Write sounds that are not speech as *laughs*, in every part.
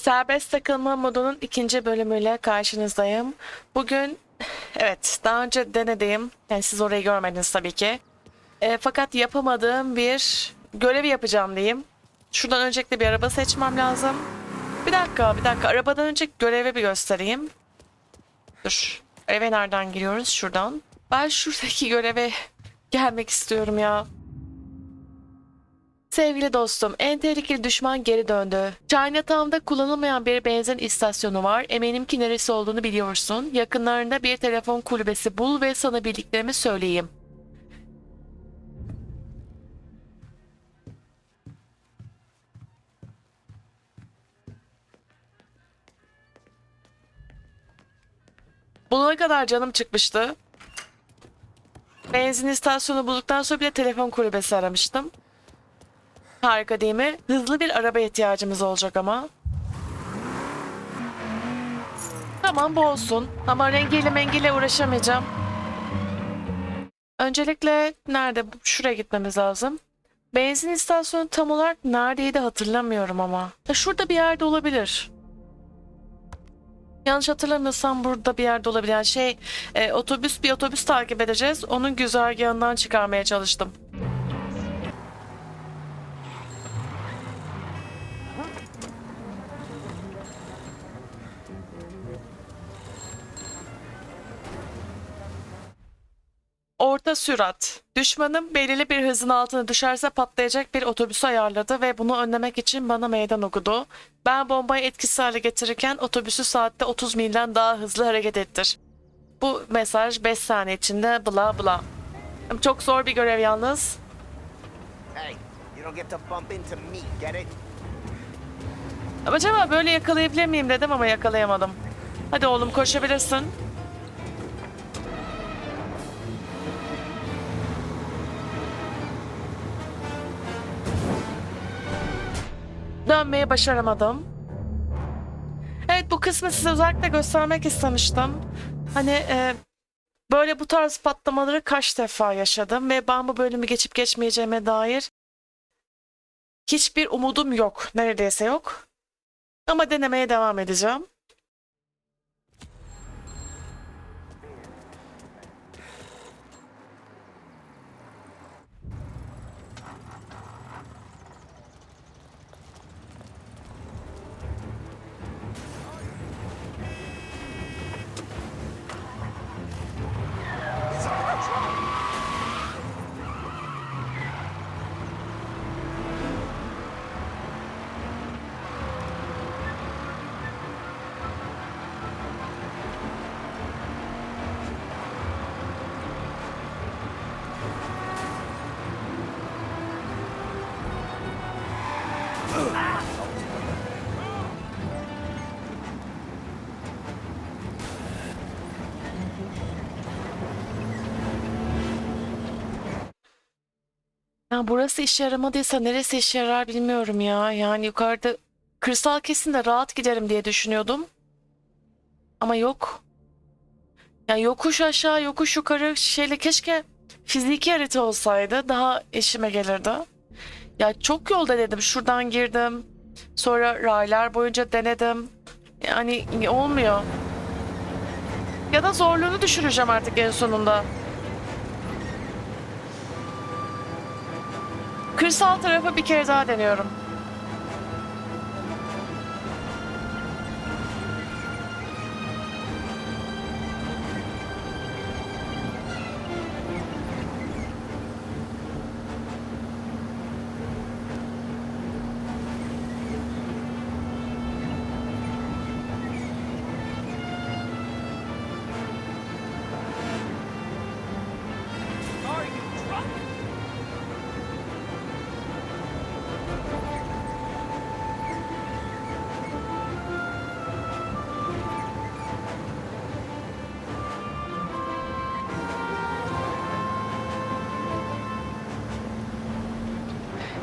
Serbest takılma modunun ikinci bölümüyle karşınızdayım. Bugün *sighs* evet daha önce denediğim, yani siz orayı görmediniz tabii ki. E, fakat yapamadığım bir görevi yapacağım diyeyim. Şuradan öncelikle bir araba seçmem lazım. Bir dakika, bir dakika. Arabadan önce görevi bir göstereyim. Dur. Eve nereden giriyoruz? Şuradan. Ben şuradaki göreve *laughs* gelmek istiyorum ya. Sevgili dostum, en tehlikeli düşman geri döndü. Chinatown'da kullanılmayan bir benzin istasyonu var. Eminim ki neresi olduğunu biliyorsun. Yakınlarında bir telefon kulübesi bul ve sana bildiklerimi söyleyeyim. Bulana kadar canım çıkmıştı. Benzin istasyonu bulduktan sonra bir de telefon kulübesi aramıştım. Harika değil mi? Hızlı bir araba ihtiyacımız olacak ama. Tamam bu olsun. Ama rengiyle mengiyle uğraşamayacağım. Öncelikle nerede? Şuraya gitmemiz lazım. Benzin istasyonu tam olarak neredeydi hatırlamıyorum ama. Şurada bir yerde olabilir. Yanlış hatırlamıyorsam burada bir yerde olabilir. Yani şey e, otobüs bir otobüs takip edeceğiz. Onun güzergahından çıkarmaya çalıştım. Orta sürat. Düşmanım belirli bir hızın altına düşerse patlayacak bir otobüsü ayarladı ve bunu önlemek için bana meydan okudu. Ben bombayı etkisiz hale getirirken otobüsü saatte 30 milden daha hızlı hareket ettir. Bu mesaj 5 saniye içinde bla bla. Çok zor bir görev yalnız. Hey, you don't get to bump into me, get it? Ama Acaba böyle yakalayabilir miyim dedim ama yakalayamadım. Hadi oğlum koşabilirsin. Dönmeyi başaramadım. Evet bu kısmı size özellikle göstermek istemiştim. Hani e, böyle bu tarz patlamaları kaç defa yaşadım ve ben bu bölümü geçip geçmeyeceğime dair hiçbir umudum yok. Neredeyse yok. Ama denemeye devam edeceğim. Ya burası işe yaramadıysa neresi işe yarar bilmiyorum ya. Yani yukarıda kırsal kesimde rahat giderim diye düşünüyordum. Ama yok. Ya yokuş aşağı yokuş yukarı şeyle keşke fiziki harita olsaydı daha işime gelirdi. Ya çok yol denedim. Şuradan girdim. Sonra raylar boyunca denedim. Yani olmuyor. Ya da zorluğunu düşüreceğim artık en sonunda. Kırsal tarafı bir kere daha deniyorum.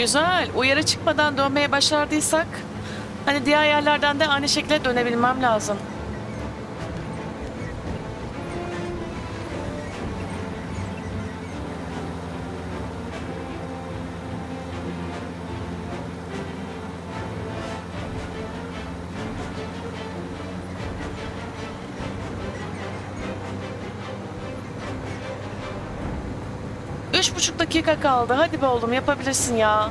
Güzel. Uyarı çıkmadan dönmeye başardıysak hani diğer yerlerden de aynı şekilde dönebilmem lazım. Üç buçuk dakika kaldı. Hadi be oğlum yapabilirsin ya.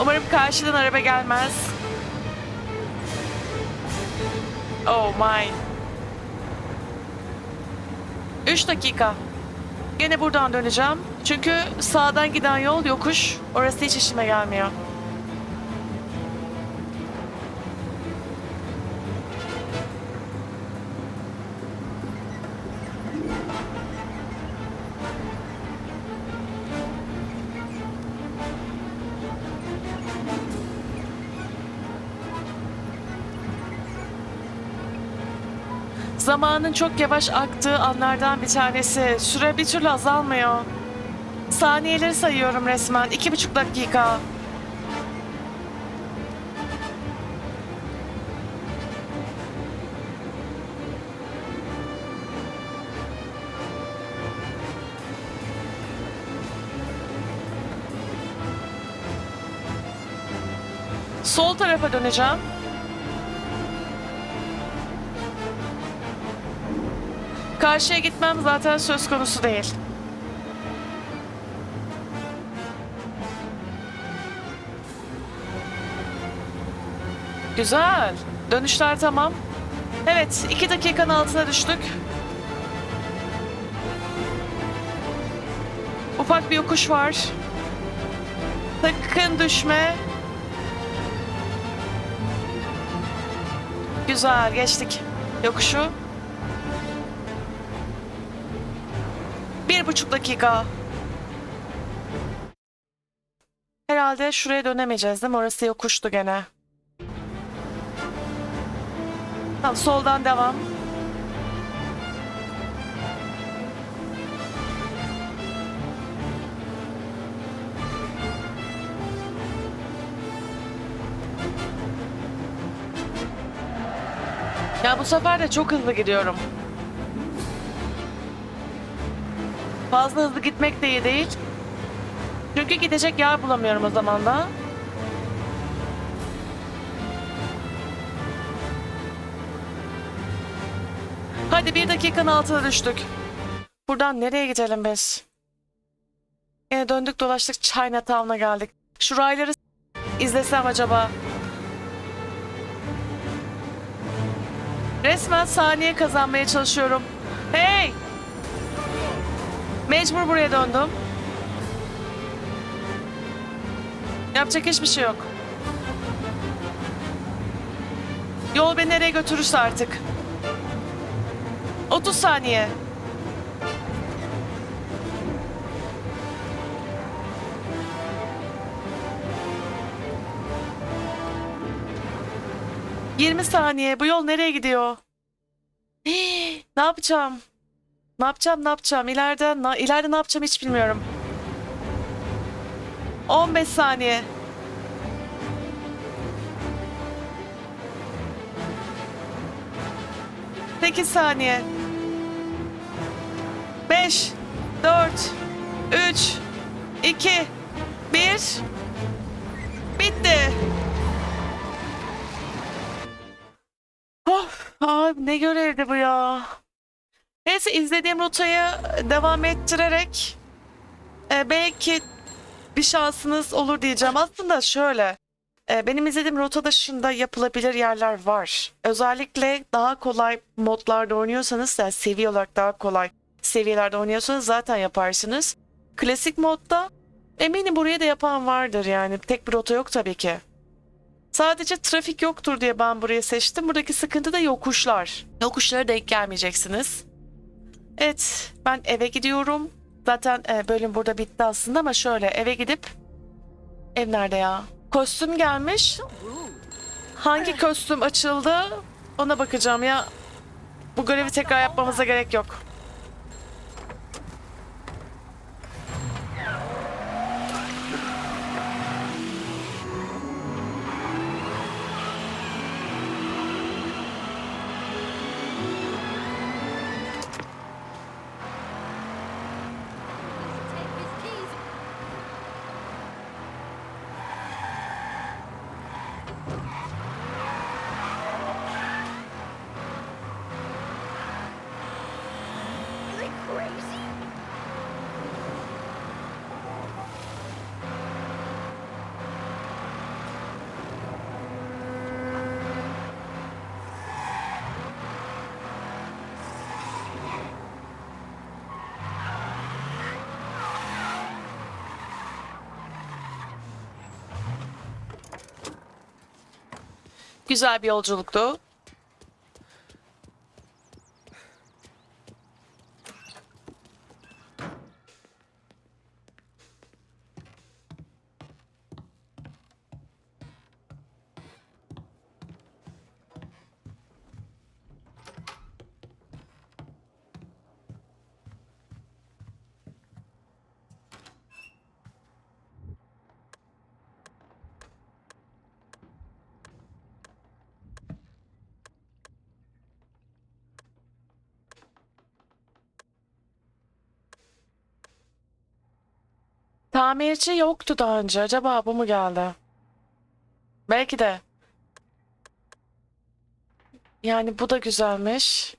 Umarım karşıdan araba gelmez. Oh my. 3 dakika. Gene buradan döneceğim. Çünkü sağdan giden yol yokuş. Orası hiç işime gelmiyor. Zamanın çok yavaş aktığı anlardan bir tanesi. Süre bir türlü azalmıyor. Saniyeleri sayıyorum resmen. İki buçuk dakika. Sol tarafa döneceğim. Karşıya gitmem zaten söz konusu değil. Güzel. Dönüşler tamam. Evet, iki dakikanın altına düştük. Ufak bir yokuş var. Sakın düşme. Güzel, geçtik yokuşu. Buçuk dakika. Herhalde şuraya dönemeyeceğiz değil mi? Orası yokuştu gene. Tamam soldan devam. Ya bu sefer de çok hızlı gidiyorum. Fazla hızlı gitmek de iyi değil. Çünkü gidecek yer bulamıyorum o zaman da. Hadi bir dakikanın altına düştük. Buradan nereye gidelim biz? Yine döndük dolaştık Chinatown'a geldik. Şu rayları izlesem acaba? Resmen saniye kazanmaya çalışıyorum. Hey! Mecbur buraya döndüm. Yapacak hiçbir şey yok. Yol beni nereye götürürse artık. 30 saniye. Yirmi saniye. Bu yol nereye gidiyor? *gasps* Ne yapacağım? Ne yapacağım, ne yapacağım? İleride, na, ileride ne yapacağım hiç bilmiyorum. 15 saniye. Sekiz saniye. Beş, dört, üç, iki, bir. Bitti. Of, abi ne görevdi bu ya. Neyse izlediğim rotayı devam ettirerek e, belki bir şansınız olur diyeceğim. Aslında şöyle e, benim izlediğim rota dışında yapılabilir yerler var. Özellikle daha kolay modlarda oynuyorsanız yani seviye olarak daha kolay seviyelerde oynuyorsanız zaten yaparsınız. Klasik modda eminim buraya da yapan vardır yani. Tek bir rota yok tabii ki. Sadece trafik yoktur diye ben burayı seçtim. Buradaki sıkıntı da yokuşlar. Yokuşlara denk gelmeyeceksiniz. Evet, ben eve gidiyorum. Zaten e, bölüm burada bitti aslında ama şöyle eve gidip ev nerede ya? Kostüm gelmiş. Hangi kostüm açıldı? Ona bakacağım ya. Bu görevi tekrar yapmamıza gerek yok. Güzel bir yolculuktu. Tamirci yoktu daha önce. Acaba bu mu geldi? Belki de. Yani bu da güzelmiş.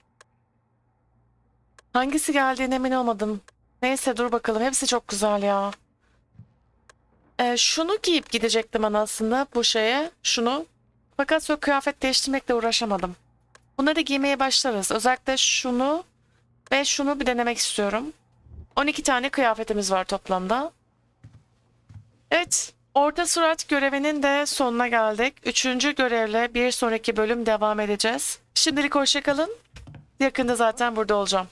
Hangisi geldiğine emin olmadım. Neyse dur bakalım. Hepsi çok güzel ya. Ee, şunu giyip gidecektim ben aslında bu şeye. Şunu. Fakat sonra kıyafet değiştirmekle uğraşamadım. Bunları giymeye başlarız. Özellikle şunu ve şunu bir denemek istiyorum. 12 tane kıyafetimiz var toplamda. Evet, orta surat görevinin de sonuna geldik. Üçüncü görevle bir sonraki bölüm devam edeceğiz. Şimdilik hoşçakalın. Yakında zaten burada olacağım.